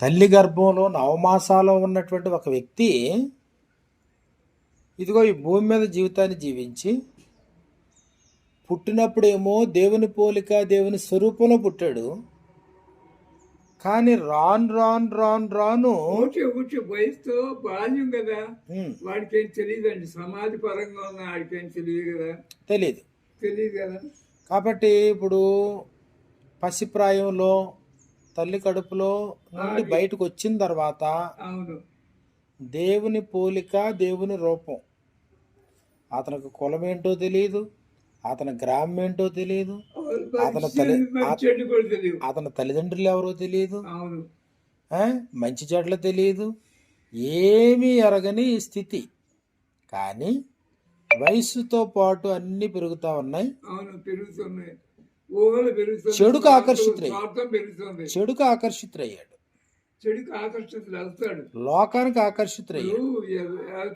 తల్లి గర్భంలో నవమాసాలో ఉన్నటువంటి ఒక వ్యక్తి ఇదిగో ఈ భూమి మీద జీవితాన్ని జీవించి పుట్టినప్పుడేమో దేవుని పోలిక దేవుని స్వరూపంలో పుట్టాడు. కానీ రాను రాను రాను రాను ఊటి వయసుతో బాల్యం కదా. వాడికి ఏం తెలియదండి. సమాధి పరంగా ఉన్న వాడికి ఏం తెలియదు కదా. తెలీదు. తెలియదు కదా. కాబట్టి ఇప్పుడు పసిప్రాయంలో తల్లి కడుపులో నుండి బయటకు వచ్చిన తర్వాత దేవుని పోలిక దేవుని రూపం. అతనికి కులం ఏంటో తెలియదు అతని గ్రామం ఏంటో తెలియదు అతని తల్లి అతని తల్లిదండ్రులు ఎవరో తెలియదు? మంచి చెడ్ల తెలియదు ఏమీ ఎరగని స్థితి. కానీ వయస్సుతో పాటు అన్నీ పెరుగుతూ ఉన్నాయి. పెరుగుతున్నాయి. ఊహలు పెరుగుతుంది. చెడుకు ఆకర్షితులై. స్వార్థం పెరుగుతుంది. చెడుకు ఆకర్షితులయ్యాడు చెడుకు ఆకర్షితులు వెళ్తాడు. లోకానికి ఆకర్షితులయ్యాడు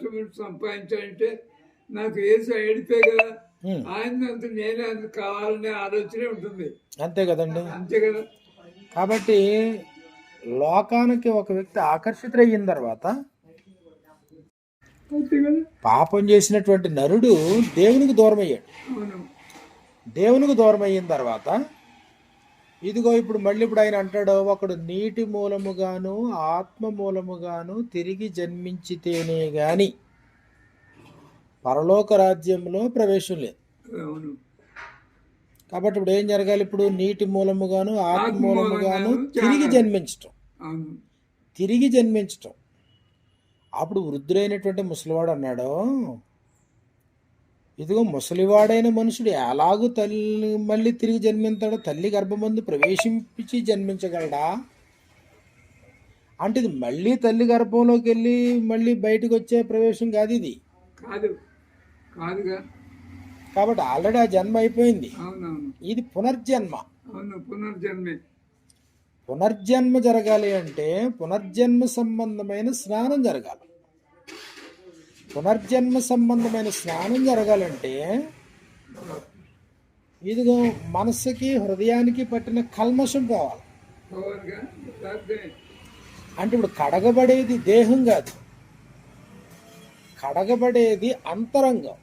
ఇప్పుడు సంపాదించాలంటే నాకు ఏసు ఏడిపే కదా ఆయన అంత నేనే అంత కావాలనే ఆలోచనే ఉంటుంది. అంతే కదండి. అంతే కదా. కాబట్టి లోకానికి ఒక వ్యక్తి ఆకర్షితులయ్యిన తర్వాత పాపం చేసినటువంటి నరుడు దేవునికి దూరం అయ్యాడు దేవునికి దూరం అయిన తర్వాత ఇదిగో ఇప్పుడు మళ్ళీ ఇప్పుడు ఆయన అంటాడు ఒకడు నీటి మూలముగాను ఆత్మ మూలముగాను తిరిగి జన్మించితేనే గాని పరలోక రాజ్యంలో ప్రవేశం లేదు. కాబట్టి ఇప్పుడు ఏం జరగాలి ఇప్పుడు? నీటి మూలముగాను ఆత్మ మూలముగాను తిరిగి జన్మించటం. తిరిగి జన్మించటం. అప్పుడు వృద్ధుడైనటువంటి ముసలివాడు అన్నాడు ఇదిగో ముసలివాడైన మనుషుడు ఎలాగూ తల్లి మళ్ళీ తిరిగి జన్మించాడో? తల్లి గర్భమందు ప్రవేశించి జన్మించగలడా? అంటే ఇది మళ్ళీ తల్లి గర్భంలోకి వెళ్ళి మళ్ళీ బయటకు వచ్చే ప్రవేశం కాదు ఇది. కాదు. కాదుగా. కాబట్టి ఆల్రెడీ ఆ జన్మ అయిపోయింది. ఇది పునర్జన్మ. పునర్జన్మే. పునర్జన్మ జరగాలి అంటే పునర్జన్మ సంబంధమైన స్నానం జరగాలి. పునర్జన్మ సంబంధమైన స్నానం జరగాలంటే ఇదిగో మనస్సుకి హృదయానికి పట్టిన కల్మషం పోవాలి అంటే ఇప్పుడు కడగబడేది దేహం కాదు. కడగబడేది అంతరంగం.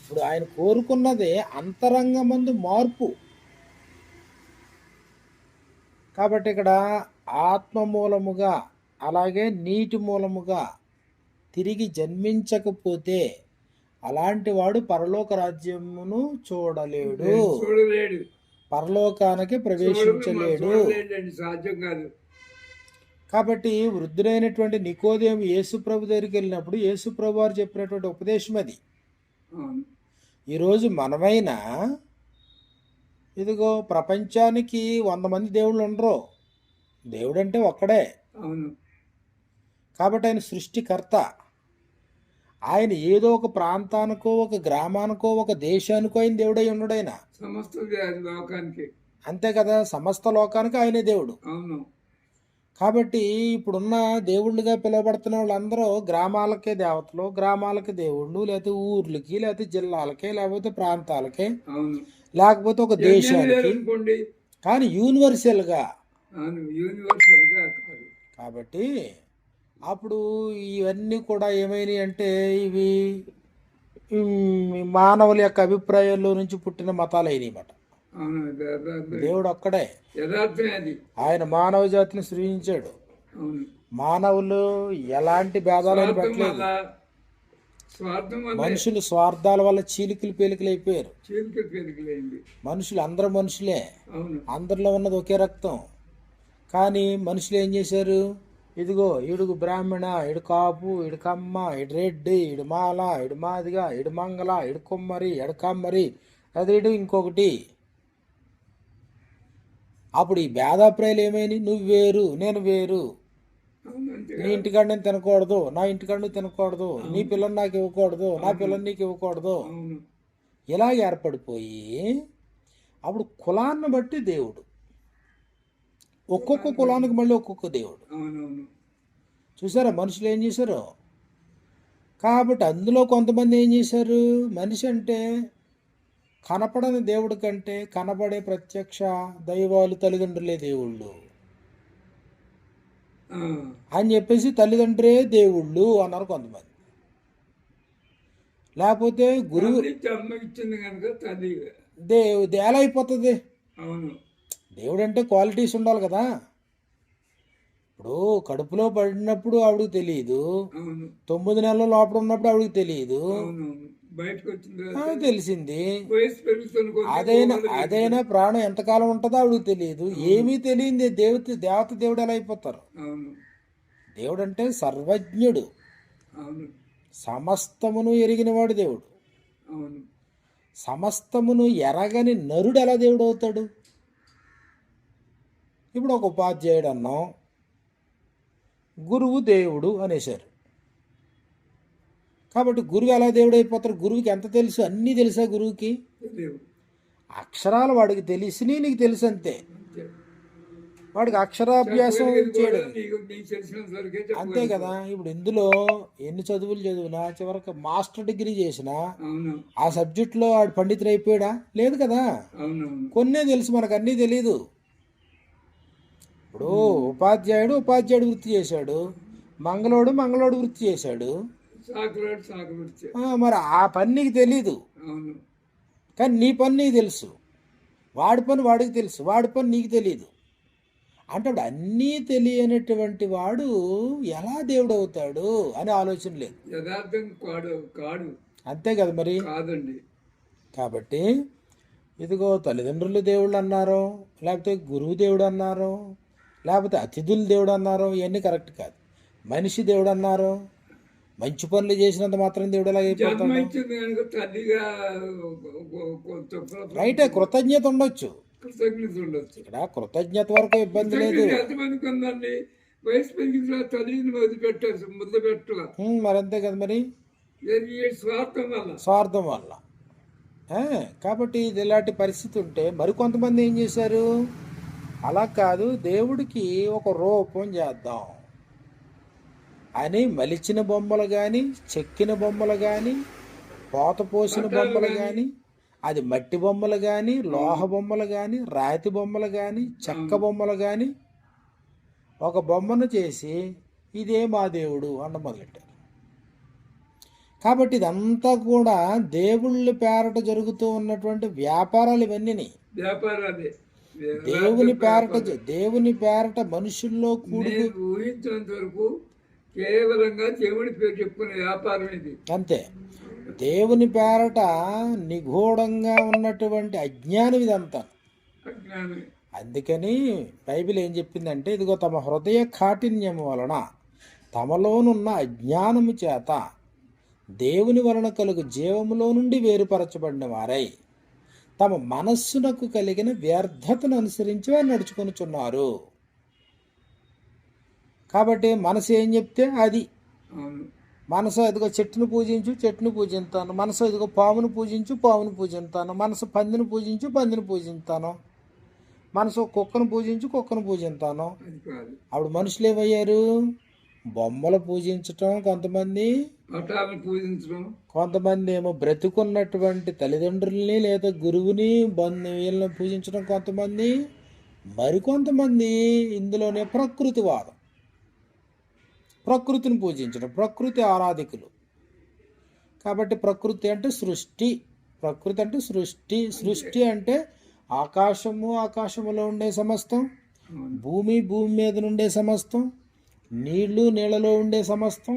ఇప్పుడు ఆయన కోరుకున్నదే అంతరంగమందు మార్పు. కాబట్టి ఇక్కడ ఆత్మ మూలముగా అలాగే నీటి మూలముగా తిరిగి జన్మించకపోతే అలాంటి వాడు పరలోక రాజ్యమును చూడలేడు. చూడలేడు. పరలోకానికి ప్రవేశించలేడు. సాధ్యం కాదు. కాబట్టి వృద్ధుడైనటువంటి నికోదేము యేసుప్రభు దగ్గరికి వెళ్ళినప్పుడు యేసుప్రభు వారు చెప్పినటువంటి ఉపదేశం అది. ఈరోజు మనమైనా ఇదిగో ప్రపంచానికి వంద మంది దేవుళ్ళు ఉండరు. దేవుడు అంటే ఒక్కడే. అవును. కాబట్టి ఆయన సృష్టికర్త. ఆయన ఏదో ఒక ప్రాంతానికో ఒక గ్రామానికో ఒక దేశానికో ఆయన దేవుడై ఉండడు ఆయన సమస్త లోకానికి. అంతే కదా సమస్త లోకానికి ఆయనే దేవుడు. అవును. కాబట్టి ఇప్పుడున్న దేవుళ్ళుగా పిలువబడుతున్న వాళ్ళందరూ గ్రామాలకే దేవతలు గ్రామాలకి దేవుళ్ళు లేకపోతే ఊర్లకి లేకపోతే జిల్లాలకే లేకపోతే ప్రాంతాలకే లేకపోతే ఒక దేశానికి. కానీ యూనివర్సల్గా అవును యూనివర్సల్గా కాదు. కాబట్టి అప్పుడు ఇవన్నీ కూడా ఏమైనాయి అంటే ఇవి మానవుల యొక్క అభిప్రాయాల్లో నుంచి పుట్టిన మతాలు అయినాయన్నమాట. దేవుడు ఒక్కడే. ఆయన మానవ జాతిని సృజించాడు. మానవులు ఎలాంటి భేదాలు పెట్టలేదు. మనుషులు స్వార్థాల వల్ల చీలికలు పేలికలు అయిపోయారు. మనుషులు అందరూ మనుషులే. అందరిలో ఉన్నది ఒకే రక్తం. కానీ మనుషులు ఏం చేశారు? ఇదిగో ఇడుగు బ్రాహ్మణ ఇడు కాపు ఇడు కమ్మ ఇడు రెడ్డి ఇడు మాల ఇడు మాదిగ ఇడు మంగళ ఇడు కుమ్మరి ఇడు కమ్మరి. అది ఇడు ఇంకొకటి. అప్పుడు ఈ భేదాభిప్రాయాలు ఏమైనాయి? నువ్వు వేరు నేను వేరు. నీ ఇంటికాడ నేను తినకూడదు నా ఇంటికాడ నువ్వు తినకూడదు నీ పిల్లని నాకు ఇవ్వకూడదు నా పిల్లని నీకు ఇవ్వకూడదు. ఇలా ఏర్పడిపోయి అప్పుడు కులాన్ని బట్టి దేవుడు ఒక్కొక్క కులానికి మళ్ళీ ఒక్కొక్క దేవుడు. చూసారా మనుషులు ఏం చేశారు? కాబట్టి అందులో కొంతమంది ఏం చేశారు? మనిషి అంటే కనపడని దేవుడి కంటే కనబడే ప్రత్యక్ష దైవాలు తల్లిదండ్రులే దేవుళ్ళు. అని చెప్పేసి తల్లిదండ్రే దేవుళ్ళు అన్నారు కొంతమంది. లేకపోతే గురువు తల్లి జన్మ ఇచ్చింది కనుక తల్లి దే ఎలా అయిపోతుంది అవును. దేవుడు అంటే క్వాలిటీస్ ఉండాలి కదా. ఇప్పుడు కడుపులో పడినప్పుడు ఆవిడకి తెలియదు తొమ్మిది నెలల లోపల ఉన్నప్పుడు ఆవిడకి తెలియదు తెలిసింది. అదైనా అదైనా ప్రాణం ఎంతకాలం ఉంటుందో ఆవిడకి తెలియదు ఏమీ తెలియంది దేవత దేవత దేవుడు ఎలా అయిపోతారు? దేవుడు అంటే సర్వజ్ఞుడు. సమస్తమును ఎరిగినవాడు దేవుడు. సమస్తమును ఎరగని నరుడు ఎలా దేవుడు అవుతాడు? ఇప్పుడు ఒక ఉపాధ్యాయుడు అన్నాం. గురువు దేవుడు అనేశారు. కాబట్టి గురువు ఎలా దేవుడు అయిపోతారు గురువుకి ఎంత తెలుసు? అన్నీ తెలుసా గురువుకి? అక్షరాలు వాడికి తెలిసి నీకు తెలుసు అంతే. వాడికి అక్షరాభ్యాసం చేయడం. అంతే. కదా. ఇప్పుడు ఇందులో ఎన్ని చదువులు చదివినా చివరికి మాస్టర్ డిగ్రీ చేసినా ఆ సబ్జెక్టులో వాడు పండితుడు అయిపోయాడా లేదు కదా. కొన్నే తెలుసు మనకు అన్నీ తెలీదు. ఇప్పుడు ఉపాధ్యాయుడు ఉపాధ్యాయుడు వృత్తి చేశాడు. మంగళోడు మంగళోడు వృత్తి చేశాడు. మరి ఆ పని నీకు తెలీదు. కానీ నీ పని నీకు తెలుసు. వాడి పని వాడికి తెలుసు. వాడి పని నీకు తెలియదు అంటే అప్పుడు అన్నీ తెలియనటువంటి వాడు ఎలా దేవుడు అవుతాడు అనే ఆలోచన లేదు. యథార్థం కాడు కాడు. అంతే కదా మరి? కాదండి. కాబట్టి ఇదిగో తల్లిదండ్రులు దేవుళ్ళు అన్నారు లేకపోతే గురువు దేవుడు అన్నారు లేకపోతే అతిథులు దేవుడు అన్నారు ఇవన్నీ కరెక్ట్ కాదు. మనిషి దేవుడు అన్నారు మంచి పనులు చేసినంత మాత్రం దేవుడు కొంత రైటే కృతజ్ఞత ఉండొచ్చు. కృతజ్ఞత ఉండొచ్చు. ఇక్కడ కృతజ్ఞత వరకు ఇబ్బంది లేదు. ఎంతమందికి ఉందండి వయసు పెరిగిన తర్వాత తల్లిని వదిలిపెట్టారు ముద్ద పెట్టాల ఉమ్, మరి అంతే కదా మరి. స్వార్థం వల్ల? స్వార్థం వల్ల. కాబట్టి ఇది ఇలాంటి పరిస్థితి ఉంటే మరికొంతమంది ఏం చేశారు? అలా కాదు దేవుడికి ఒక రూపం చేద్దాం. అని మలిచిన బొమ్మలు కానీ చెక్కిన బొమ్మలు కానీ పోత పోసిన బొమ్మలు కానీ అది మట్టి బొమ్మలు కానీ లోహ బొమ్మలు కానీ రాతి బొమ్మలు కానీ చెక్క బొమ్మలు కానీ ఒక బొమ్మను చేసి ఇదే మా దేవుడు అన్న మొదలెట్టారు. కాబట్టి ఇదంతా కూడా దేవుళ్ళ పేరట జరుగుతూ ఉన్నటువంటి వ్యాపారాలు ఇవన్నీ వ్యాపారాలే. దేవుని పేరట దేవుని పేరట మనుషుల్లో కూడు ఊహించినంత వరకు కేవలంగా దేవుడి పేరు చెప్పుకునే వ్యాపారం ఇది. అంతే. దేవుని పేరట నిగూఢంగా ఉన్నటువంటి అజ్ఞానం ఇదంతా. అజ్ఞానం అందుకని బైబిల్ ఏం చెప్పిందంటే ఇదిగో తమ హృదయ కాఠిన్యము వలన తమలోనున్న అజ్ఞానము చేత దేవుని వలన కలుగు జీవములో నుండి వేరుపరచబడిన వారై. తమ మనస్సునకు కలిగిన వ్యర్థతను అనుసరించి వారు నడుచుకొనుచున్నారు. కాబట్టి మనసు ఏం చెప్తే అది. మనసు ఇదిగో చెట్టును పూజించు చెట్టును పూజిస్తాను మనసు ఇదిగో పామును పూజించు పామును పూజిస్తాను మనసు పందిని పూజించు పందిని పూజిస్తాను మనసు కుక్కను పూజించు కుక్కను పూజిస్తాను అప్పుడు మనుషులు ఏమయ్యారు? బొమ్మలు పూజించటం కొంతమంది పటాలను పూజించడం కొంతమంది ఏమో బ్రతుకున్నటువంటి తల్లిదండ్రుల్ని లేదా గురువుని బంధు వీళ్ళని పూజించడం కొంతమంది మరికొంతమంది ఇందులోనే ప్రకృతివాదం. ప్రకృతిని పూజించడం ప్రకృతి ఆరాధికులు. కాబట్టి ప్రకృతి అంటే సృష్టి. ప్రకృతి అంటే సృష్టి. సృష్టి అంటే ఆకాశము ఆకాశములో ఉండే సమస్తం. భూమి భూమి మీద నుండే సమస్తం. నీళ్ళు నీళ్ళలో ఉండే సమస్తం.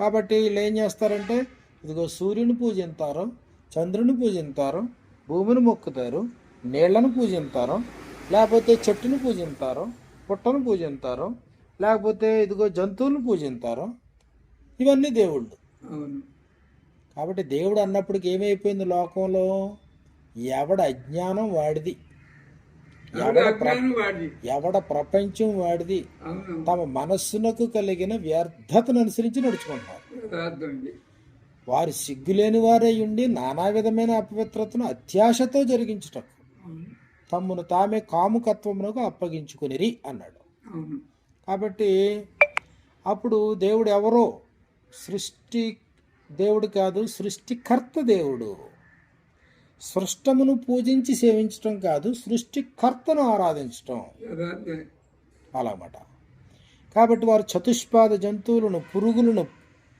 కాబట్టి వీళ్ళు ఏం చేస్తారంటే ఇదిగో సూర్యుని పూజిస్తారు చంద్రుని పూజిస్తారు భూమిని మొక్కుతారు నీళ్ళను పూజిస్తారు లేకపోతే చెట్టును పూజిస్తారు పుట్టను పూజిస్తారు లేకపోతే ఇదిగో జంతువులను పూజిస్తారు ఇవన్నీ దేవుళ్ళు. కాబట్టి దేవుడు అన్నప్పటికి ఏమైపోయింది లోకంలో? ఎవడ అజ్ఞానం వాడిది. ఎవడ ప్రపంచం వాడిది తమ మనస్సునకు కలిగిన వ్యర్థతను అనుసరించి ఇది వారు సిగ్గులేని వారై ఉండి నానా విధమైన అపవిత్రతను అత్యాశతో జరిగించటం. తమ్మును తామే కాముకత్వమునకు అప్పగించుకునిరి అన్నాడు. కాబట్టి అప్పుడు దేవుడు ఎవరో? సృష్టి దేవుడు కాదు సృష్టికర్త దేవుడు. సృష్టమును పూజించి సేవించటం కాదు సృష్టికర్తను ఆరాధించటం. అలాగమాట. కాబట్టి వారు చతుష్పాద జంతువులను పురుగులను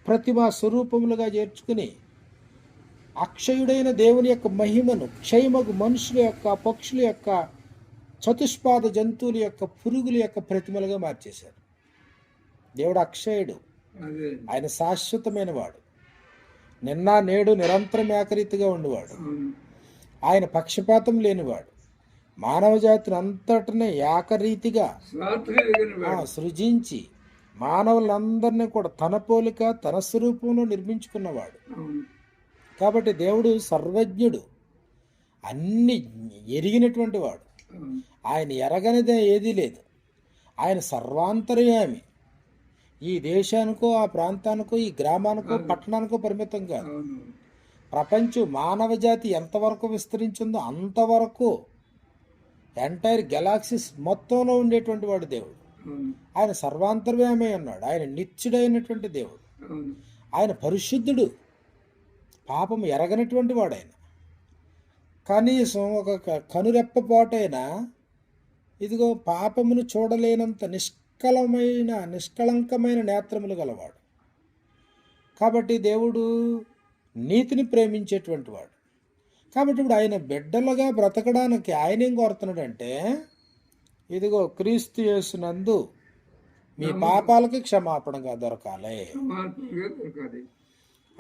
ప్రతిమా స్వరూపములుగా చేర్చుకుని అక్షయుడైన దేవుని యొక్క మహిమను క్షయమగు మనుషుల యొక్క పక్షుల యొక్క చతుష్పాద జంతువుల యొక్క పురుగుల యొక్క ప్రతిమలుగా మార్చేశారు. దేవుడు అక్షయుడు. ఆయన శాశ్వతమైన వాడు నిన్న నేడు నిరంతరం ఏకరీతిగా ఉండేవాడు. ఆయన పక్షపాతం లేనివాడు. మానవ జాతిని అంతటిని ఏకరీతిగా సృజించి మానవులందరినీ కూడా తన పోలిక తన స్వరూపంలో నిర్మించుకున్నవాడు. కాబట్టి దేవుడు సర్వజ్ఞుడు. అన్ని ఎరిగినటువంటి వాడు. ఆయన ఎరగనిదే ఏదీ లేదు. ఆయన సర్వాంతర్యామి. ఈ దేశానికో ఆ ప్రాంతానికో ఈ గ్రామానికో పట్టణానికో పరిమితం కాదు. ప్రపంచం మానవ జాతి ఎంతవరకు విస్తరించిందో అంతవరకు ఎంటైర్ గెలాక్సిస్ మొత్తంలో ఉండేటువంటి వాడు దేవుడు. ఆయన సర్వాంతర్యామే ఉన్నాడు ఆయన నిత్యుడైనటువంటి దేవుడు. ఆయన పరిశుద్ధుడు. పాపం ఎరగనటువంటి వాడు ఆయన కనీసం ఒక కనురెప్పపాటైనా ఇదిగో పాపమును చూడలేనంత నిష్కలమైన నిష్కళంకమైన నేత్రములు గలవాడు. కాబట్టి దేవుడు నీతిని ప్రేమించేటువంటి వాడు. కాబట్టి ఇప్పుడు ఆయన బిడ్డలుగా బ్రతకడానికి ఆయన ఏం కోరుతున్నాడంటే ఇదిగో క్రీస్తు యేసునందు మీ పాపాలకి క్షమాపణగా దొరకాలి.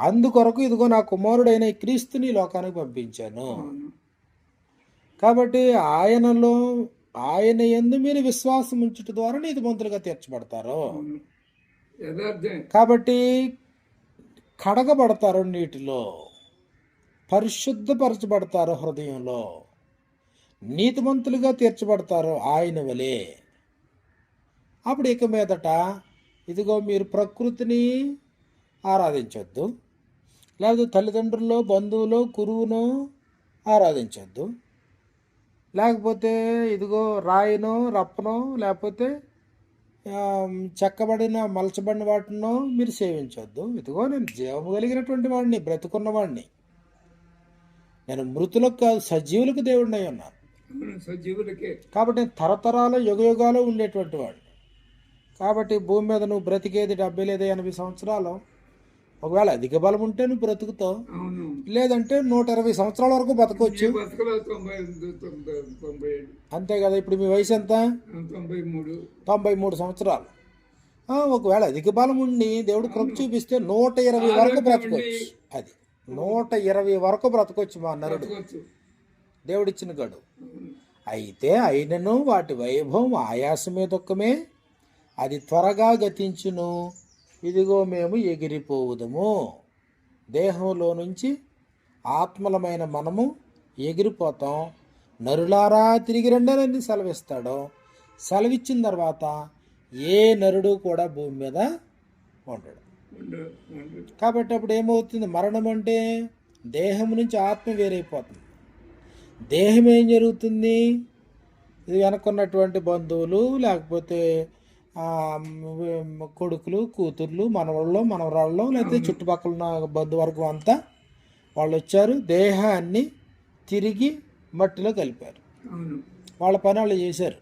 అందుకొరకు ఇదిగో నా కుమారుడైన ఈ క్రీస్తుని లోకానికి పంపించాను. కాబట్టి ఆయనలో ఆయన ఎందు మీరు విశ్వాసం ఉంచుట ద్వారా నీతిమంతులుగా తీర్చబడతారు. కాబట్టి కడగబడతారు నీటిలో పరిశుద్ధపరచబడతారు హృదయంలో. నీతిమంతులుగా తీర్చబడతారు ఆయన వలె. అప్పుడు ఇక మీదట ఇదిగో మీరు ప్రకృతిని ఆరాధించొద్దు లేకపోతే తల్లిదండ్రుల్లో బంధువులు కురువును ఆరాధించొద్దు. లేకపోతే ఇదిగో రాయినో రప్పనో లేకపోతే చెక్కబడిన మలచబడిన వాటినో మీరు సేవించొద్దు. ఇదిగో నేను జీవము కలిగినటువంటి వాడిని బ్రతుకున్న వాడిని. నేను మృతులకు కాదు సజీవులకు దేవుడినై ఉన్నాను. అవును? సజీవులకే. కాబట్టి నేను తరతరాలు యుగయుగాలు ఉండేటువంటి వాడిని. కాబట్టి భూమి మీద నువ్వు బ్రతికేది డెబ్బై లేదా ఎనభై సంవత్సరాలు. ఒకవేళ అధిక బలం ఉంటే నువ్వు బ్రతుకుతావు. లేదంటే నూట ఇరవై సంవత్సరాల వరకు బతకొచ్చు. అంతే కదా ఇప్పుడు మీ వయసు ఎంత? తొంభై మూడు. తొంభై మూడు సంవత్సరాలు. ఒకవేళ అధిక బలం ఉండి దేవుడు కృప చూపిస్తే నూట ఇరవై వరకు బ్రతకొచ్చు. అది నూట ఇరవై వరకు బ్రతకొచ్చు మా నరుడు. దేవుడిచ్చిన గడు అయితే అయినను వాటి వైభవం ఆయాసమే దుఃఖమే అది త్వరగా గతించును. ఇదిగో మేము ఎగిరిపోవుదము. దేహంలో నుంచి ఆత్మలమైన మనము ఎగిరిపోతాం. నరులారా తిరిగి రెండనని సెలవిస్తాడు. సెలవిచ్చిన తర్వాత ఏ నరుడు కూడా భూమి మీద ఉండడు. కాబట్టి అప్పుడు ఏమవుతుంది? మరణం అంటే దేహం నుంచి ఆత్మ వేరైపోతుంది. దేహం ఏం జరుగుతుంది? ఇది వెనకున్నటువంటి బంధువులు లేకపోతే కొడుకులు కూతుర్లు మనవాళ్ళు మనవరాళ్ళు లేకపోతే చుట్టుపక్కల ఉన్న బంధువర్గం అంతా వాళ్ళు వచ్చారు దేహాన్ని తిరిగి మట్టిలో కలిపారు. వాళ్ళ పని వాళ్ళు చేశారు.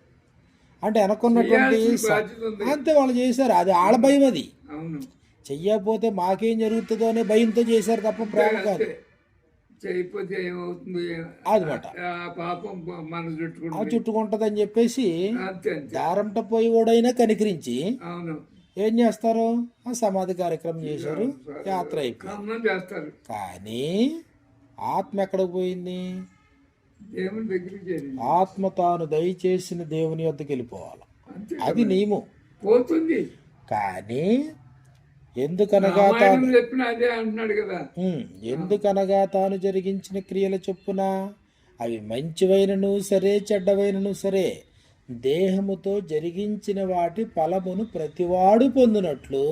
అంటే ఉంది. అంతే వాళ్ళు చేశారు. అది ఆళ్ళ భయం అది. చెయ్యకపోతే మాకేం జరుగుతుందో అనే భయంతో చేశారు తప్ప ప్రేమ కాదు. చేయకపోతే ఏమవుతుంది? అదమాట. ఆ పాపం మన ఆ చుట్టుకుంటుంది. చుట్టుకుంటదని చెప్పేసి దారంట పోయి ఓడైనా కనికరించి అవును. ఏం చేస్తారు? ఆ సమాధి కార్యక్రమం చేశారు. యాత్ర అయిపోయింది. చేస్తారు. కానీ ఆత్మ ఎక్కడికి పోయింది? ఆత్మ తాను దయచేసిన దేవుని వద్దకు వెళ్ళిపోవాలి. అది నియమం. పోతుంది. కానీ ఎందుకనగా తాను చెప్పిన అదే అంటున్నాడు కదా. ఎందుకనగా తాను జరిగించిన క్రియల చొప్పున అవి మంచివైనను సరే చెడ్డవైనను సరే దేహముతో జరిగించిన వాటి ఫలమును ప్రతివాడు పొందినట్లు.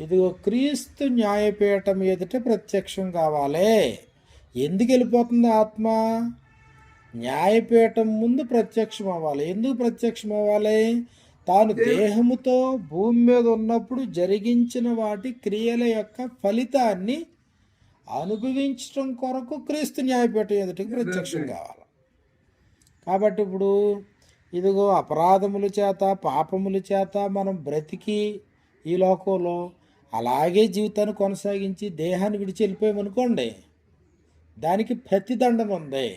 ఇదిగో క్రీస్తు న్యాయపీఠం ఎదుట ప్రత్యక్షం కావాలి. ఎందుకు వెళ్ళిపోతుంది ఆత్మ? న్యాయపీఠం ముందు ప్రత్యక్షం అవ్వాలి. ఎందుకు ప్రత్యక్షం అవ్వాలి? తాను దేహముతో భూమి మీద ఉన్నప్పుడు జరిగించిన వాటి క్రియల యొక్క ఫలితాన్ని అనుభవించడం కొరకు క్రీస్తు న్యాయపీఠం ఎదుటికి ప్రత్యక్షం కావాలి. కాబట్టి ఇప్పుడు ఇదిగో అపరాధముల చేత పాపముల చేత మనం బ్రతికి ఈ లోకంలో అలాగే జీవితాన్ని కొనసాగించి దేహాన్ని విడిచి వెళ్ళిపోయామనుకోండి దానికి ప్రతిదండన ఉంది.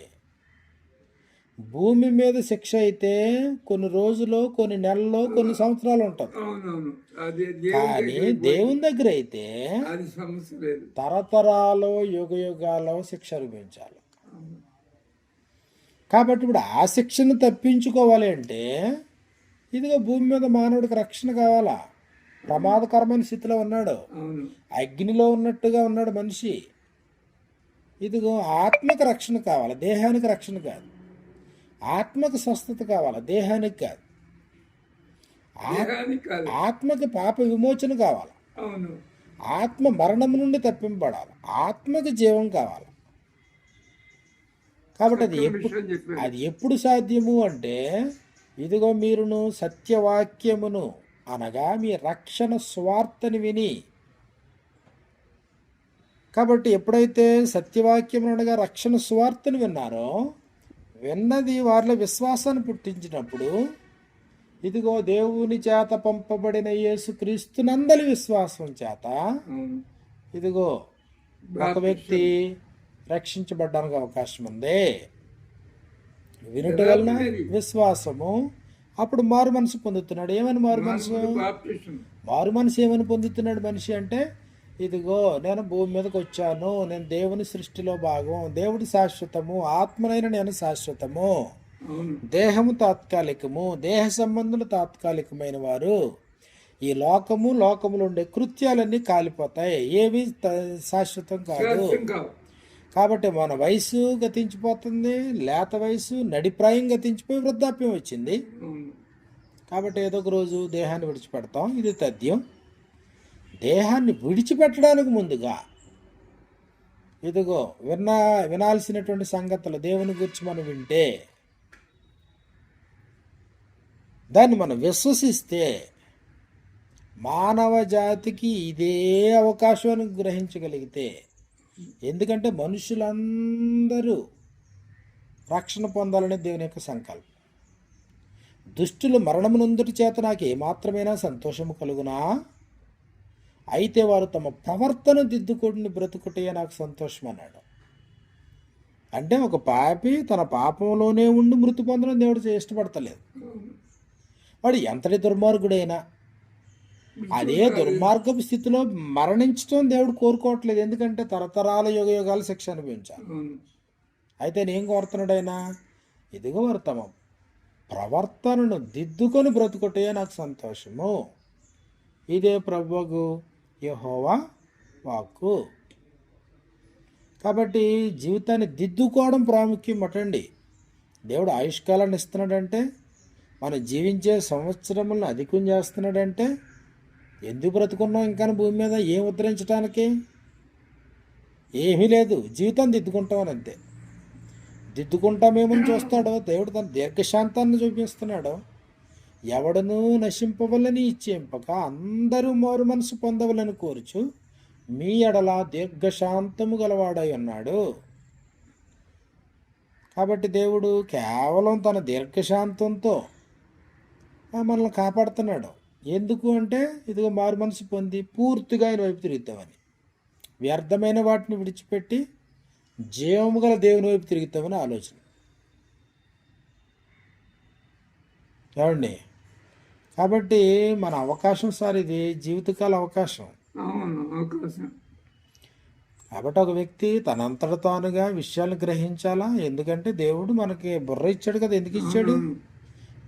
భూమి మీద శిక్ష అయితే కొన్ని రోజులు కొన్ని నెలలు కొన్ని సంవత్సరాలు దేవుని కానీ దేవుని దగ్గర అయితే తరతరాలు యుగ యుగాలు శిక్ష అనుభవించాలి కాబట్టి ఇప్పుడు ఆ శిక్షను తప్పించుకోవాలి అంటే ఇదిగో భూమి మీద మానవుడికి రక్షణ కావాలా? ప్రమాదకరమైన స్థితిలో ఉన్నాడు. అగ్నిలో ఉన్నట్టుగా ఉన్నాడు మనిషి. ఇదిగో ఆత్మకు రక్షణ కావాలి దేహానికి రక్షణ కాదు. ఆత్మకు స్వస్థత కావాలి దేహానికి కాదు. ఆత్మకి పాప విమోచన కావాలి. ఆత్మ మరణం నుండి తప్పింపబడాలి. ఆత్మకి జీవం కావాలి. కాబట్టి అది ఎప్పుడు అది ఎప్పుడు సాధ్యము అంటే ఇదిగో మీరును సత్యవాక్యమును అనగా మీ రక్షణ స్వార్థని విని. కాబట్టి ఎప్పుడైతే సత్యవాక్యం అనగా రక్షణ స్వార్థను విన్నారో విన్నది వారిలో విశ్వాసాన్ని పుట్టించినప్పుడు ఇదిగో దేవుని చేత పంపబడిన యేసు క్రీస్తునందలి విశ్వాసం చేత ఇదిగో ఒక వ్యక్తి రక్షించబడడానికి అవకాశం ఉంది. వినుట వలన విశ్వాసము. అప్పుడు మారు మనసు పొందుతున్నాడు. ఏమని మారు మనసు? మారు మనసు ఏమని పొందుతున్నాడు మనిషి అంటే ఇదిగో నేను భూమి మీదకి వచ్చాను. నేను దేవుని సృష్టిలో భాగం. దేవుడి శాశ్వతము ఆత్మనైన నేను శాశ్వతము. దేహము తాత్కాలికము దేహ సంబంధులు తాత్కాలికమైన వారు. ఈ లోకము లోకములో ఉండే కృత్యాలన్నీ కాలిపోతాయి. ఏవి శాశ్వతం కాదు. కాబట్టి మన వయసు గతించిపోతుంది లేత వయసు నడిప్రాయం గతించిపోయి వృద్ధాప్యం వచ్చింది. కాబట్టి ఏదో ఒక రోజు దేహాన్ని విడిచిపెడతాం. ఇది తథ్యం. దేహాన్ని విడిచిపెట్టడానికి ముందుగా ఇదిగో విన్నా వినాల్సినటువంటి సంగతులు దేవుని గురించి మనం వింటే దాన్ని మనం విశ్వసిస్తే మానవ జాతికి ఇదే అవకాశాన్ని గ్రహించగలిగితే ఎందుకంటే మనుషులందరూ రక్షణ పొందాలనే దేవుని యొక్క సంకల్పం. దుష్టులు మరణమునందుటి చేత నాకు ఏమాత్రమైనా సంతోషము కలుగునా? అయితే వారు తమ ప్రవర్తన దిద్దుకొని బ్రతుకుటే నాకు సంతోషం అన్నాడు అంటే ఒక పాపి తన పాపంలోనే ఉండి మృతి పొందడం దేవుడు ఇష్టపడతలేదు. వాడు ఎంతటి దుర్మార్గుడైనా అదే దుర్మార్గపు స్థితిలో మరణించడం దేవుడు కోరుకోవట్లేదు. ఎందుకంటే తరతరాల యుగ యుగాలు శిక్ష అవును. అయితే నేను కోరుతున్నాడైనా ఇదిగో వారు తమ ప్రవర్తనను దిద్దుకొని బ్రతుకుటే నాకు సంతోషము. ఇదే ప్రభువు యహోవా వాక్కు. కాబట్టి జీవితాన్ని దిద్దుకోవడం ప్రాముఖ్యం అటండి. దేవుడు ఆయుష్కాలాన్ని ఇస్తున్నాడంటే మనం జీవించే సంవత్సరములను అధికం చేస్తున్నాడంటే ఎందుకు బ్రతుకున్నాం ఇంకా భూమి మీద ఏం ఉద్ధరించడానికి ఏమీ లేదు జీవితం దిద్దుకుంటామని అంతే. దిద్దుకుంటామేమని చూస్తాడో దేవుడు తన దీర్ఘశాంతాన్ని చూపిస్తున్నాడు ఎవడనూ నశింపవలని ఇచ్చేంపక అందరూ మారు మనసు పొందవలని కోరుచు మీ ఎడల దీర్ఘశాంతము గలవాడై ఉన్నాడు. కాబట్టి దేవుడు కేవలం తన దీర్ఘశాంతంతో మనల్ని కాపాడుతున్నాడు. ఎందుకు అంటే ఇదిగో మారు మనసు పొంది పూర్తిగా ఆయన వైపు తిరుగుతామని వ్యర్థమైన వాటిని విడిచిపెట్టి జీవము గల దేవుని వైపు తిరుగుతామని ఆలోచన. ఏమండి? కాబట్టి మన అవకాశం సార్ ఇది జీవితకాల అవకాశం. అవును అవకాశం. కాబట్టి ఒక వ్యక్తి తనంతట తానుగా విషయాలను గ్రహించాలా? ఎందుకంటే దేవుడు మనకి బుర్ర ఇచ్చాడు కదా ఎందుకు ఇచ్చాడు? అవును.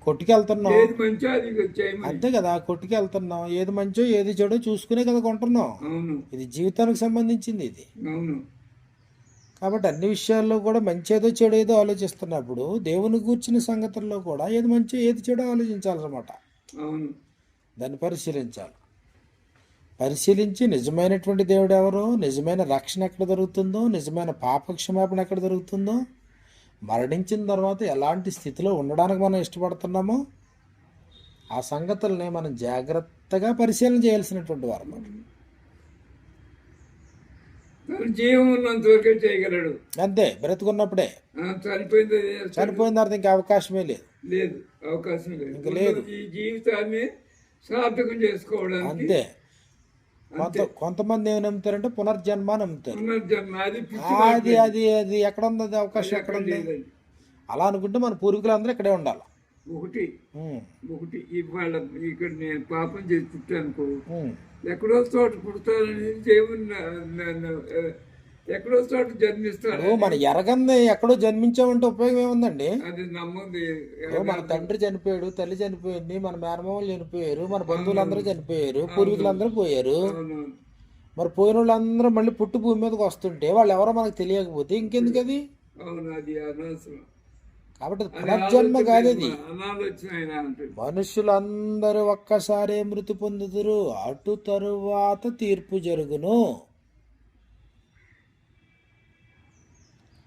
కొట్టుకి వెళ్తున్నాం. ఏది మంచి అది చేయమని అంతే కదా కొట్టుకి వెళ్తున్నాం. ఏది మంచో ఏది చెడో చూసుకునే కదా కొంటున్నాం. ఇది జీవితానికి సంబంధించింది ఇది. కాబట్టి అన్ని విషయాల్లో కూడా మంచి ఏదో చెడు ఏదో ఆలోచిస్తున్నప్పుడు దేవుని కూర్చున్న సంగతుల్లో కూడా ఏది మంచి ఏది చెడో ఆలోచించాలన్నమాట. అవును. దాన్ని పరిశీలించాలి. పరిశీలించి నిజమైనటువంటి దేవుడు ఎవరో? నిజమైన రక్షణ ఎక్కడ దొరుకుతుందో నిజమైన పాప క్షమాపణ ఎక్కడ దొరుకుతుందో మరణించిన తర్వాత ఎలాంటి స్థితిలో ఉండడానికి మనం ఇష్టపడుతున్నామో ఆ సంగతుల్ని మనం జాగ్రత్తగా పరిశీలన చేయాల్సినటువంటి వారు అన్నమాట జీవం ఉన్నంత వరకే చేయగలడు. అంతే బ్రతుకున్నప్పుడే. చనిపోయింది. చనిపోయిన తర్వాత ఇంకా అవకాశమే లేదు. లేదు అవకాశం లేదు. లేదు. ఈ జీవితాన్ని సార్థకం చేసుకోవడానికి అంతే. కొంత కొంతమంది ఏమి నమ్ముతారంటే పునర్జన్మ నమ్ముతారు. అది అది అది ఎక్కడ ఉంది అది అవకాశం ఎక్కడ ఉంది. అలా అనుకుంటే మన పూర్వీకులందరూ ఇక్కడే ఉండాలి. ఒకటి. ఒకటి. ఇవాళ ఇక్కడ నేను పాపం చేసి పుట్టానుకో. ఎక్కడో చోట పుడతానని దేవుని ఎక్కడో చోట జన్మిస్తాను ఇప్పుడు మన ఎరగంది ఎక్కడో జన్మించామంటే ఉపయోగం ఏముందండి? అది నమ్ముంది మన తండ్రి చనిపోయాడు తల్లి చనిపోయింది మన మేనమామలు చనిపోయారు మన బంధువులందరూ చనిపోయారు పూర్వీకులందరూ పోయారు. మరి పోయిన వాళ్ళందరూ మళ్ళీ పుట్టు భూమి మీదకి వస్తుంటే వాళ్ళు ఎవరో మనకు తెలియకపోతే ఇంకెందుకు అది అవును అది అనవసరం. కాబట్టి పునర్జన్మ కాదు అది మనుషులందరూ ఒక్కసారే మృతి పొందుదురు అటు తరువాత తీర్పు జరుగును.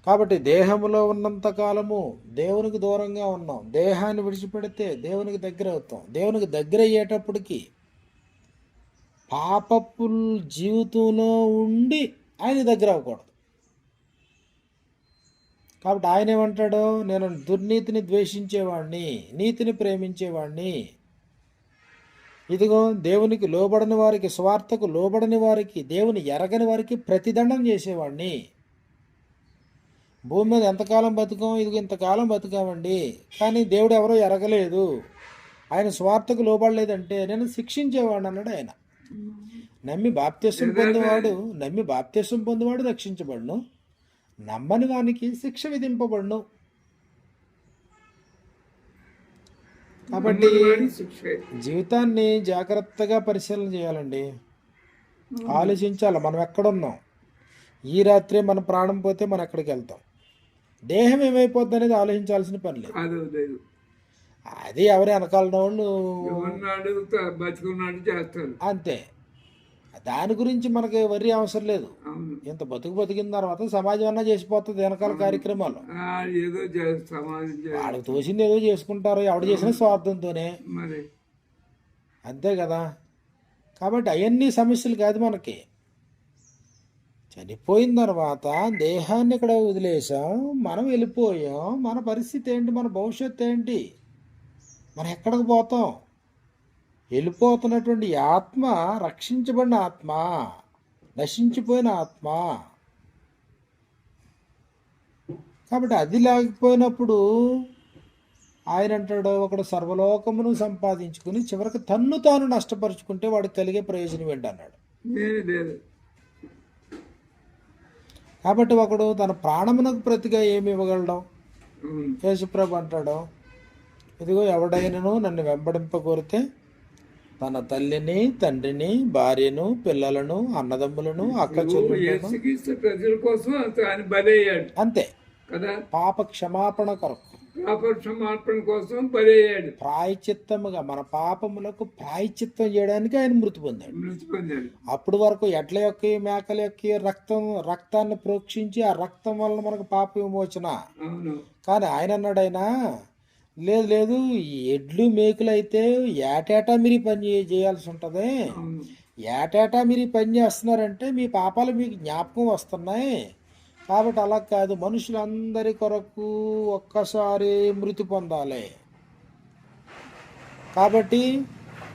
కాబట్టి దేహములో ఉన్నంత కాలము దేవునికి దూరంగా ఉన్నాం. దేహాన్ని విడిచిపెడితే దేవునికి దగ్గర అవుతాం. దేవునికి దగ్గర అయ్యేటప్పటికి పాపపు జీవితంలో ఉండి ఆయన దగ్గర అవ్వకూడదు. కాబట్టి ఆయన ఏమంటాడు? నేను దుర్నీతిని ద్వేషించేవాడిని నీతిని ప్రేమించేవాడిని ఇదిగో దేవునికి లోబడని వారికి స్వార్థకు లోబడని వారికి దేవుని ఎరగని వారికి ప్రతిదండం చేసేవాడిని భూమి మీద ఎంతకాలం బతుకాం ఇదిగో ఇంతకాలం బతుకామండి. కానీ దేవుడు ఎవరో ఎరగలేదు. ఆయన స్వార్థకు లోబడలేదంటే నేను శిక్షించేవాడిని అన్నాడు ఆయన. నమ్మి బాప్త్యసం పొందేవాడు నమ్మి బాప్త్యసం పొందేవాడు రక్షించబడును. నమ్మని వానికి శిక్ష విధింపబడును. కాబట్టి జీవితాన్ని జాగ్రత్తగా పరిశీలన చేయాలండి. ఆలోచించాలి మనం ఎక్కడున్నాం? ఈ రాత్రే మన ప్రాణం పోతే మనం ఎక్కడికి వెళ్తాం? దేహం ఏమైపోద్ది అనేది ఆలోచించాల్సిన పని లేదు. అది ఎవరి వెనకాల వాళ్ళు అంతే. దాని గురించి మనకి వరి అవసరం లేదు. ఇంత బతుకు బతికిన తర్వాత సమాజం అన్నా చేసిపోతుంది వెనకాల కార్యక్రమాలు. ఏదో చే- వాళ్ళకి తోచింది ఏదో చేసుకుంటారు ఎవడు చేసిన స్వార్థంతోనే. అంతే కదా? కాబట్టి అవన్నీ సమస్యలు కాదు మనకి. చనిపోయిన తర్వాత దేహాన్ని ఇక్కడ వదిలేసాం మనం వెళ్ళిపోయాం మన పరిస్థితి ఏంటి మన భవిష్యత్తు ఏంటి మనం ఎక్కడికి పోతాం? వెళ్ళిపోతున్నటువంటి ఆత్మ రక్షించబడిన ఆత్మ నశించిపోయిన ఆత్మ. కాబట్టి అది లేకపోయినప్పుడు ఆయన అంటాడు ఒకడు సర్వలోకమును సంపాదించుకుని చివరికి తన్ను తాను నష్టపరుచుకుంటే వాడికి కలిగే ప్రయోజనం ఏంటి అన్నాడు. కాబట్టి ఒకడు తన ప్రాణమునకు ప్రతిగా ఏమి ఇవ్వగలడం? యేసుప్రభు అంటాడు ఇదిగో ఎవడైనను నన్ను వెంబడింపకోరితే తన తల్లిని తండ్రిని భార్యను పిల్లలను అన్నదమ్ములను అక్క చెల్లులను ప్రజల కోసం ఆయన బలయ్యాడు. అంతే. కదా? పాప క్షమాపణ కొరకు. పాప క్షమాపణ కోసం బలయ్యాడు. ప్రాయచిత్తముగా మన పాపములకు ప్రాయచిత్తం చేయడానికి ఆయన మృతి పొందాడు. మృతి పొందాడు. అప్పుడు వరకు ఎడ్ల యొక్క మేకల యొక్క రక్తం రక్తాన్ని ప్రోక్షించి ఆ రక్తం వలన మనకు పాప విమోచన. కానీ ఆయన అన్నాడు ఆయన లేదు లేదు. ఎడ్లు మేకులు అయితే ఏటేటా మీరు పని చేయాల్సి ఉంటుంది. ఏటేటా మీరు పని చేస్తున్నారంటే మీ పాపాలు మీకు జ్ఞాపకం వస్తున్నాయి. కాబట్టి అలా కాదు. మనుషులందరి కొరకు ఒక్కసారి మృతి పొందాలి. కాబట్టి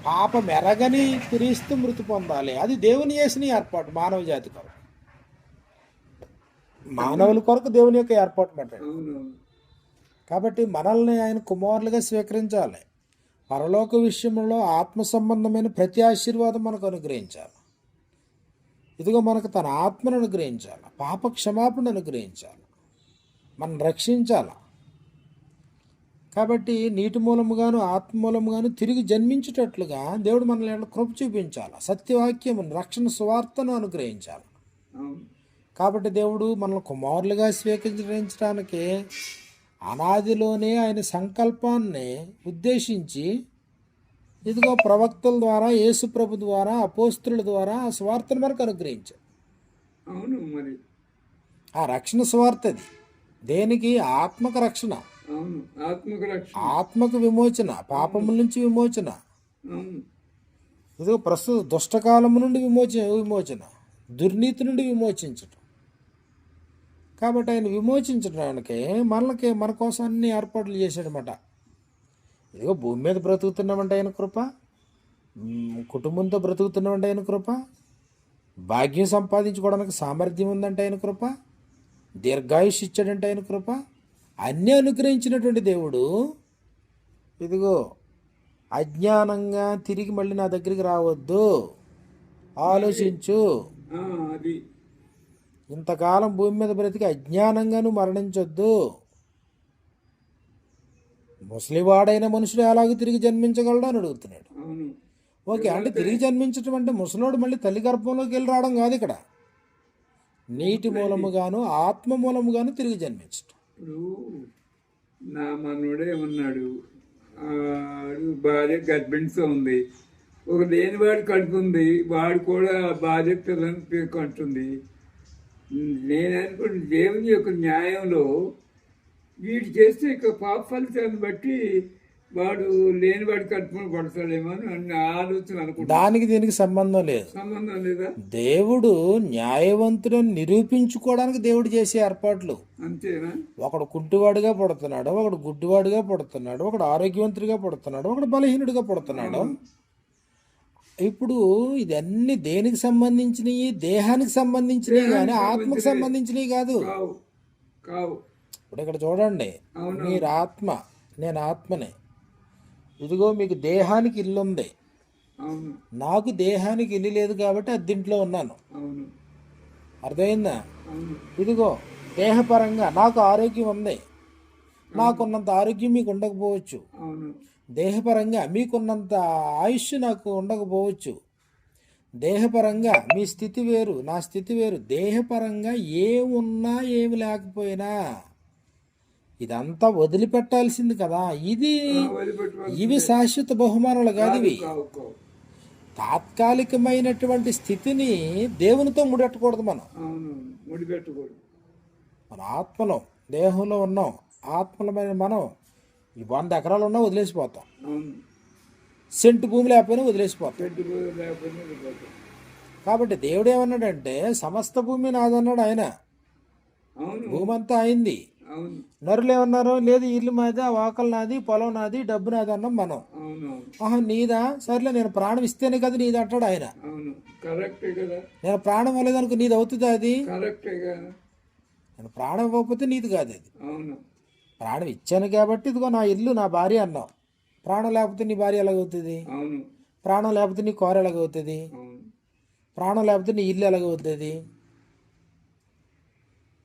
పాపం ఎరగని క్రీస్తు మృతి పొందాలి. అది దేవుని చేసిన ఏర్పాటు మానవ జాతి కొరకు. మానవుల కొరకు దేవుని యొక్క ఏర్పాటు అవును. కాబట్టి మనల్ని ఆయన కుమారులుగా స్వీకరించాలి. పరలోక విషయంలో ఆత్మ సంబంధమైన ప్రతి ఆశీర్వాదం మనకు అనుగ్రహించాలి. ఇదిగో మనకు తన ఆత్మను అనుగ్రహించాలి. పాప క్షమాపణ అనుగ్రహించాలి. మనం రక్షించాలి. కాబట్టి నీటి మూలముగాను ఆత్మ మూలముగాను తిరిగి జన్మించేటట్లుగా దేవుడు మనల్ని కృప చూపించాలి. సత్యవాక్యమును రక్షణ సువార్తను అనుగ్రహించాలి. కాబట్టి దేవుడు మనల్ని కుమారులుగా స్వీకరించడానికి అనాదిలోనే ఆయన సంకల్పాన్ని ఉద్దేశించి ఇదిగో ప్రవక్తల ద్వారా యేసు ప్రభు ద్వారా అపోస్తుల ద్వారా ఆ స్వార్థను మనకు అవును మరి. ఆ రక్షణ స్వార్థ అది. దేనికి? ఆత్మక రక్షణ. ఆత్మక విమోచన పాపముల నుంచి విమోచన. ఇదిగో ప్రస్తుత దుష్టకాలము నుండి విమోచన విమోచన. దుర్నీతి నుండి విమోచించటం. కాబట్టి ఆయన విమోచించడానికి మనకి మన కోసం అన్ని ఏర్పాట్లు చేశాడనమాట ఇదిగో భూమి మీద బ్రతుకుతున్నామంటే ఆయన కృప కుటుంబంతో బ్రతుకుతున్నామంటే ఆయన కృప భాగ్యం సంపాదించుకోవడానికి సామర్థ్యం ఉందంటే ఆయన కృప దీర్ఘాయుష్ ఇచ్చాడంటే ఆయన కృప అన్నీ అనుగ్రహించినటువంటి దేవుడు. ఇదిగో అజ్ఞానంగా తిరిగి మళ్ళీ నా దగ్గరికి రావద్దు. ఆలోచించు. అది. ఇంతకాలం భూమి మీద బ్రతికి అజ్ఞానంగాను మరణించొద్దు. ముసలివాడైన మనుషుడు ఎలాగో తిరిగి జన్మించగలడు అని అడుగుతున్నాడు. ఓకే అంటే తిరిగి జన్మించటం అంటే ముసలోడు మళ్ళీ తల్లి గర్భంలోకి వెళ్ళి రావడం కాదు ఇక్కడ. నీటి మూలముగాను ఆత్మ మూలముగాను తిరిగి జన్మించటం. ఇప్పుడు నా మనవడే ఉన్నాడు. భార్య గర్భిణితో ఉంది. ఒక లేనివాడు కడుతుంది వాడు కూడా భార్య పిల్లల్ని కంటుంది నేను అనుకున్న దేవుని యొక్క న్యాయంలో వీడు చేస్తే ఇక పాప ఫలితాన్ని బట్టి వాడు లేనివాడు కడుపున పడతాడేమో అని అన్న ఆలోచన అనుకుంటా. దానికి దీనికి సంబంధం లేదు. సంబంధం లేదా? దేవుడు న్యాయవంతుడని నిరూపించుకోవడానికి దేవుడు చేసే ఏర్పాట్లు. అంతేనా? ఒకడు కుంటివాడిగా పుడుతున్నాడు ఒకడు గుడ్డివాడిగా పుడుతున్నాడు ఒకడు ఆరోగ్యవంతుడిగా పుడుతున్నాడు ఒకడు బలహీనుడిగా పుడుతున్నాడు. ఇప్పుడు ఇదన్నీ దేనికి సంబంధించినవి దేహానికి సంబంధించినవి కానీ ఆత్మకు సంబంధించినవి కాదు. ఇప్పుడు ఇక్కడ చూడండి. మీరు ఆత్మ నేను ఆత్మనే. ఇదిగో మీకు దేహానికి ఇల్లు ఉంది నాకు దేహానికి ఇల్లు లేదు కాబట్టి అద్దీంట్లో ఉన్నాను. అర్థమైందా? ఇదిగో దేహపరంగా నాకు ఆరోగ్యం ఉంది. నాకున్నంత ఆరోగ్యం మీకు ఉండకపోవచ్చు. దేహపరంగా మీకున్నంత ఆయుష్ నాకు ఉండకపోవచ్చు. దేహపరంగా మీ స్థితి వేరు నా స్థితి వేరు. దేహపరంగా ఏమున్నా ఏమి లేకపోయినా ఇదంతా వదిలిపెట్టాల్సింది కదా. ఇది ఇవి శాశ్వత బహుమానాలు కాదు ఇవి. తాత్కాలికమైనటువంటి స్థితిని దేవునితో ముడెట్టకూడదు మనం. ముడిపెట్టకూడదు. మన ఆత్మలో దేహంలో ఉన్నాం. ఆత్మలమైన మనం ఈ వంద ఎకరాలు ఉన్నా వదిలేసిపోతాం. సెంటు భూమి లేకపోయినా వదిలేసిపోతాం. కాబట్టి దేవుడు ఏమన్నాడంటే సమస్త భూమి నాదన్నాడు ఆయన. భూమి అంతా అయింది. నరులు ఏమన్నారు లేదు ఇల్లు మాది ఆ వాకలు నాది పొలం నాది డబ్బు నాది అన్నాం మనం. ఆహా నీదా? సర్లే నేను ప్రాణం ఇస్తేనే కదా నీది అంటాడు ఆయన నేను ప్రాణం ఇవ్వలేదనుకో నీది అవుతుందా అది? నేను ప్రాణం ఇవ్వకపోతే నీది కాదు అది. ప్రాణం ఇచ్చాను కాబట్టి ఇదిగో నా ఇల్లు నా భార్య అన్నావు. ప్రాణం లేకపోతే నీ భార్య ఎలాగవుతుంది? ప్రాణం లేకపోతే నీ కోర ఎలాగవుతుంది? ప్రాణం లేకపోతే నీ ఇల్లు ఎలాగవుతుంది?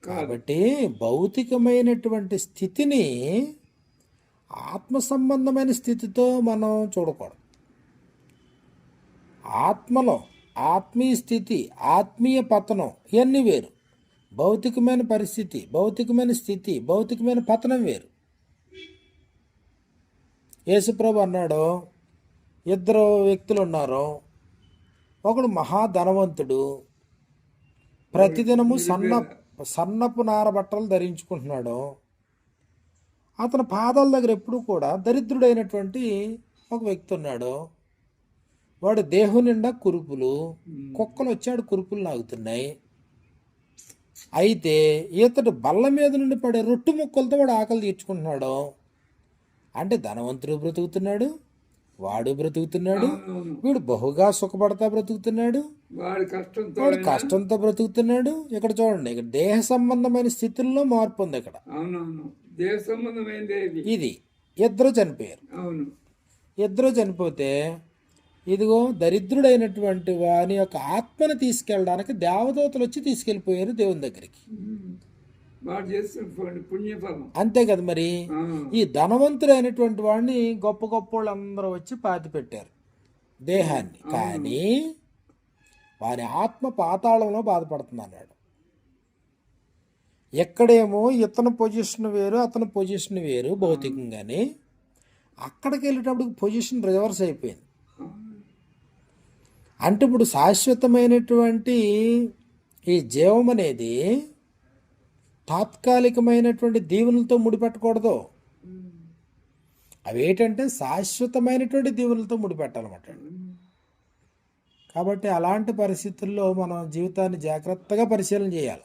కాబట్టి భౌతికమైనటువంటి స్థితిని ఆత్మ సంబంధమైన స్థితితో మనం చూడకూడదు. ఆత్మలో ఆత్మీయ స్థితి ఆత్మీయ పతనం ఇవన్నీ వేరు? భౌతికమైన పరిస్థితి భౌతికమైన స్థితి భౌతికమైన పతనం వేరు. యేసుప్రభు అన్నాడు ఇద్దరు వ్యక్తులు ఉన్నారు. ఒకడు మహాధనవంతుడు ప్రతిదినము సన్న సన్నపు నార బట్టలు ధరించుకుంటున్నాడు. అతని పాదాల దగ్గర ఎప్పుడు కూడా దరిద్రుడైనటువంటి ఒక వ్యక్తి ఉన్నాడు. వాడు దేహం నిండా కురుపులు కుక్కలు వచ్చాడు కురుపులు నాగుతున్నాయి. అయితే ఇతడు బల్ల మీద నుండి పడే రొట్టు ముక్కలతో వాడు ఆకలి తీర్చుకుంటున్నాడు? అంటే ధనవంతుడు బ్రతుకుతున్నాడు వాడు బ్రతుకుతున్నాడు వీడు బహుగా సుఖపడతా బ్రతుకుతున్నాడు వాడి కష్టంతో బ్రతుకుతున్నాడు. ఇక్కడ చూడండి ఇక్కడ దేహ సంబంధమైన స్థితుల్లో మార్పు ఉంది ఇక్కడ. ఇది ఇది ఇద్దరు చనిపోయారు. ఇద్దరు చనిపోతే ఇదిగో దరిద్రుడైనటువంటి వాని యొక్క ఆత్మను తీసుకెళ్ళడానికి దేవదూతలు వచ్చి తీసుకెళ్ళిపోయారు దేవుని దగ్గరికి. అంతే కదా మరి. ఈ ధనవంతుడైనటువంటి వాడిని గొప్ప గొప్ప వాళ్ళందరూ వచ్చి పాతి పెట్టారు దేహాన్ని. కానీ వారి ఆత్మ పాతాళంలో బాధపడుతుంది అన్నాడు ఎక్కడేమో ఇతని పొజిషన్ వేరు అతని పొజిషన్ వేరు భౌతికంగానే. అక్కడికి వెళ్ళేటప్పుడు పొజిషన్ రివర్స్ అయిపోయింది. అంటే ఇప్పుడు శాశ్వతమైనటువంటి ఈ జీవం అనేది తాత్కాలికమైనటువంటి దీవెనలతో ముడిపెట్టకూడదు. అవి ఏంటంటే శాశ్వతమైనటువంటి దీవెనలతో ముడిపెట్టాలన్నమాట. కాబట్టి అలాంటి పరిస్థితుల్లో మనం జీవితాన్ని జాగ్రత్తగా పరిశీలన చేయాలి.